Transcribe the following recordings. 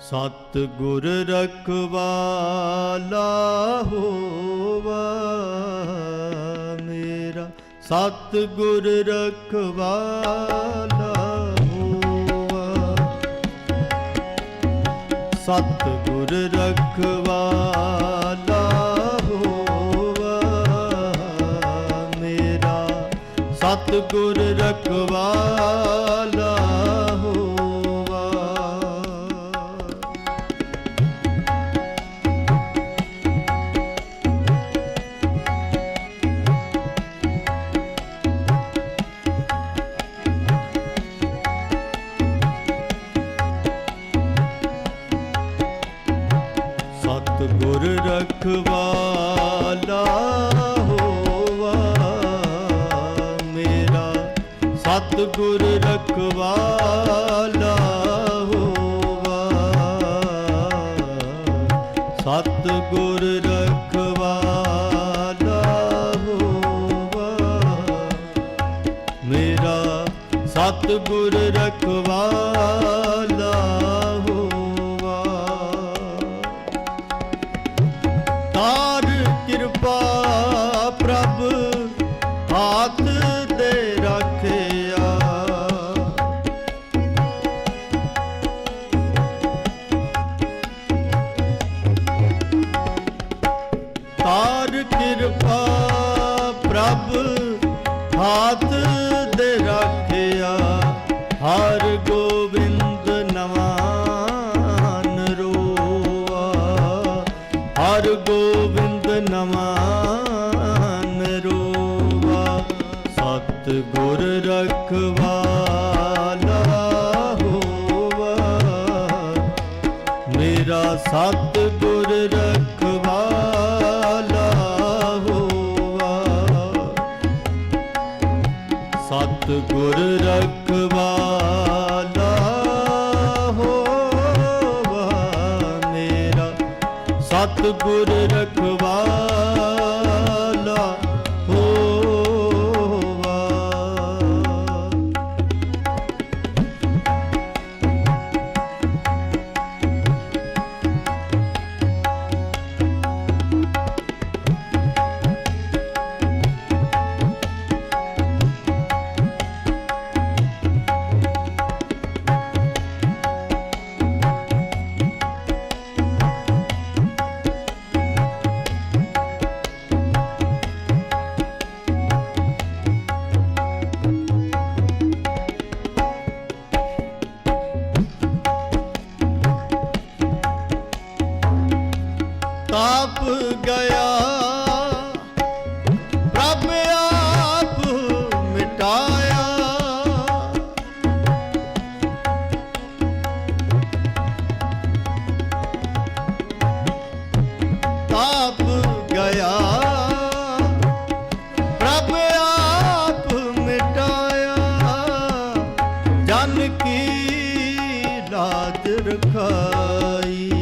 ਸਤ ਗੁਰ ਰਖਵਾਲਾ ਹੋਵਾ ਮੇਰਾ। ਸਤ ਗੁਰ ਰਖਵਾਲਾ ਹੋਵਾ। ਸਤ ਗੁਰ ਰਖਵਾਲਾ ਹੋਵਾ ਮੇਰਾ। ਸਤ ਗੁਰ ਰਖਵਾਲਾ ਗੁਰ ਰਖਵਾਲਾ ਹੋਵਾ, ਮੇਰਾ ਸਤ ਗੁਰ ਰਖਵਾਲਾ ਹੋਵਾ। ਸਤ ਗੁਰ ਰਖਵਾਲਾ ਹੋਵਾ, ਮੇਰਾ ਸਤ ਗੁਰ ਰਖਵਾਲਾ ਹਾਥ ਦੇ ਰੱਖਿਆ। ਤਾਰ ਕਿਰਪਾ ਪ੍ਰਭ ਹਾਥ ਦੇ ਰੱਖਿਆ। ਹਰ ਗੋਬਿੰਦ ਨਵਾਨ ਰੋਆ। ਹਰ ਗੋਬਿੰਦ ਨਵਾਨ ਗੁਰ ਰਖਵਾਲਾ ਕੀ ਰਖਾਈ।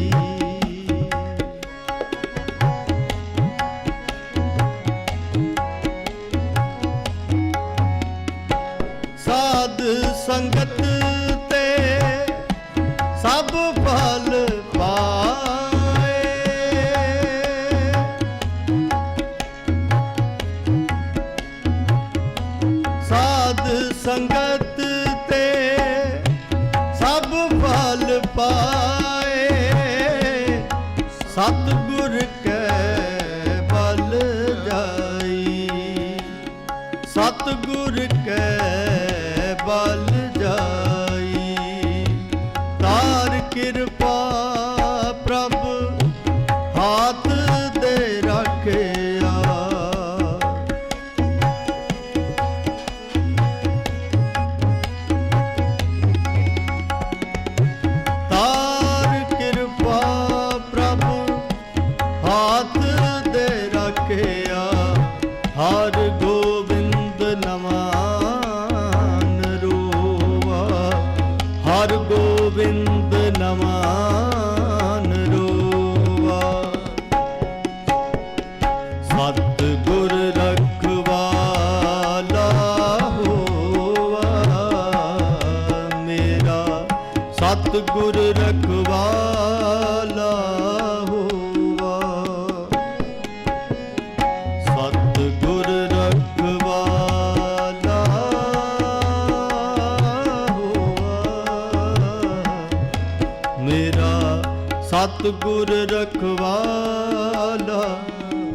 ਸਤ ਗੁਰ ਰਖਵਾਲਾ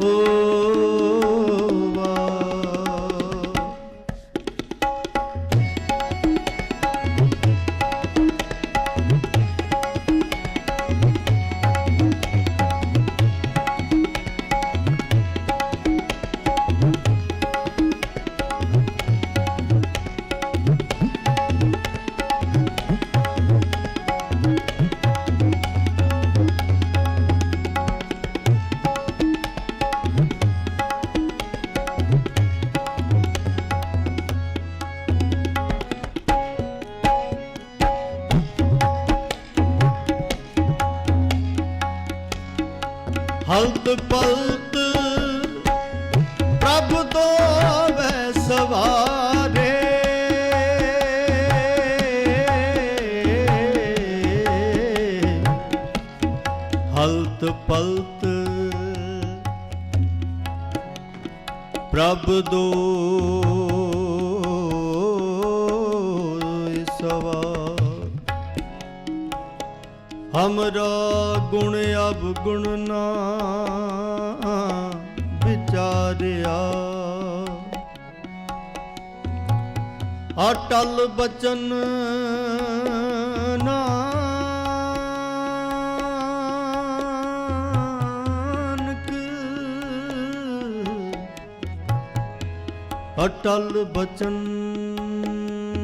ਹੋਵਾ ਹਲਤ ਪਲਤ ਪ੍ਰਭ ਤੋਂ ਵੈ ਸਵਾਰੇ। ਹਲਤ ਪਲਤ ਪ੍ਰਭ ਦੋ ਹਮਰਾ ਗੁਣ ਅਬ ਗੁਣ ਨਾ ਵਿਚਾਰਿਆ ਅਟਲ ਬਚਨ ਨਾਨਕ ਅਟਲ ਬਚਨ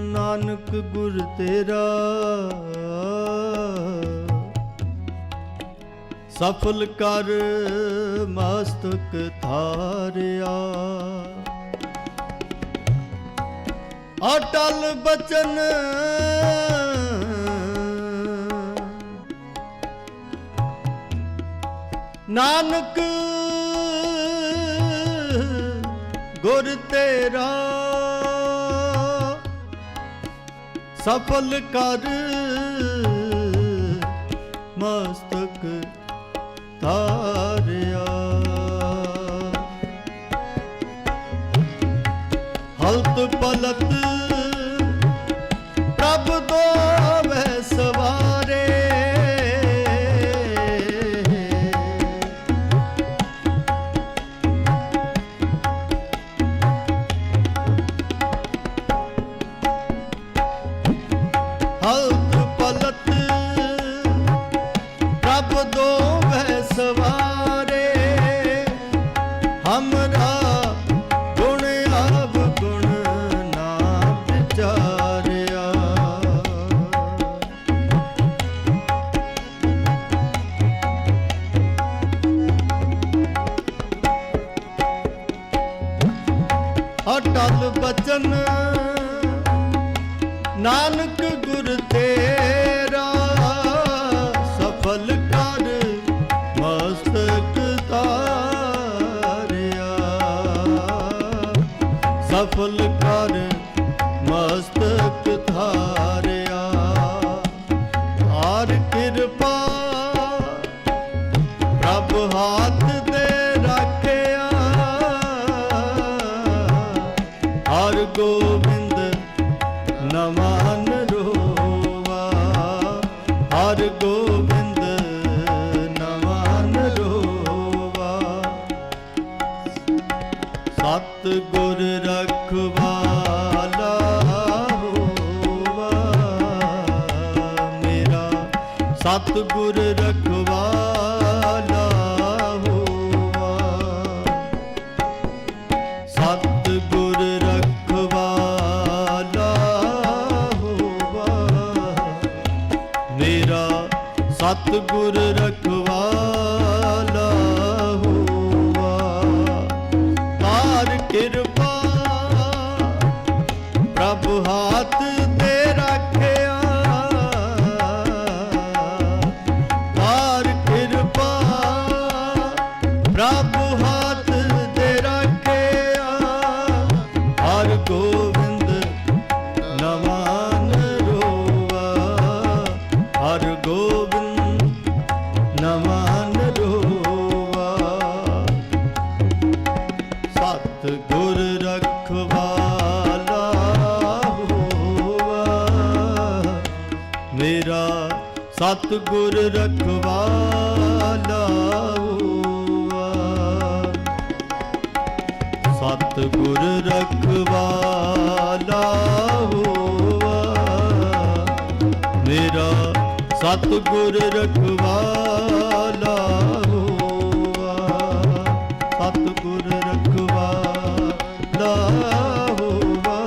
ਨਾਨਕ ਗੁਰ ਤੇਰਾ ਸਫਲ ਕਰ ਮਸਤਕ ਧਾਰਿਆ। ਅਟਲ ਬਚਨ ਨਾਨਕ ਗੁਰ ਤੇਰਾ ਸਫਲ ਕਰ ਪਲਤ ਪਲਤ। ਪ੍ਰਭ ਦੋਵੇ ਸਵਾਰੇ। ਹਲਤ ਪਲਤ। ਪ੍ਰਭ ਦੋ ਅਟਲ ਬਚਨ। ਨਾਨਕ ਗੁਰ ਤੇਰਾ ਸਤ ਗੁਰ ਰਖਵਾਲਾ ਹੋਵਾ। ਮੇਰਾ ਸਤ ਗੁਰ ਰਖਵਾਲਾ ਹੋਵਾ। ਸਤ ਗੁਰ ਰਖਵਾਲਾ ਹੋਵਾ। ਮੇਰਾ ਸਤ ਗੁਰ ਰਖਵਾਲਾ ਸਤ ਗੁਰ ਰਖਵਾਲਾ ਹੋਵਾ ਸਤ ਗੁਰ ਰਖਵਾਲਾ ਹੋਵਾ ਮੇਰਾ ਸਤ ਰਖਵਾਲਾ ਹੋਵਾ ਰਖਵਾਲਾ ਹੋਵਾ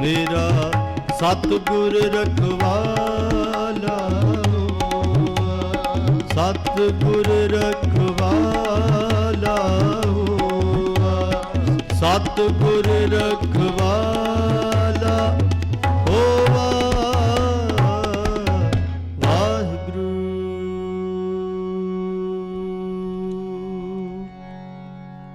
ਮੇਰਾ ਸਤ ਗੁਰ ਸਤ ਗੁਰ ਰਖਵਾਲਾ ਹੋਵਾ ਸਤ ਰਖ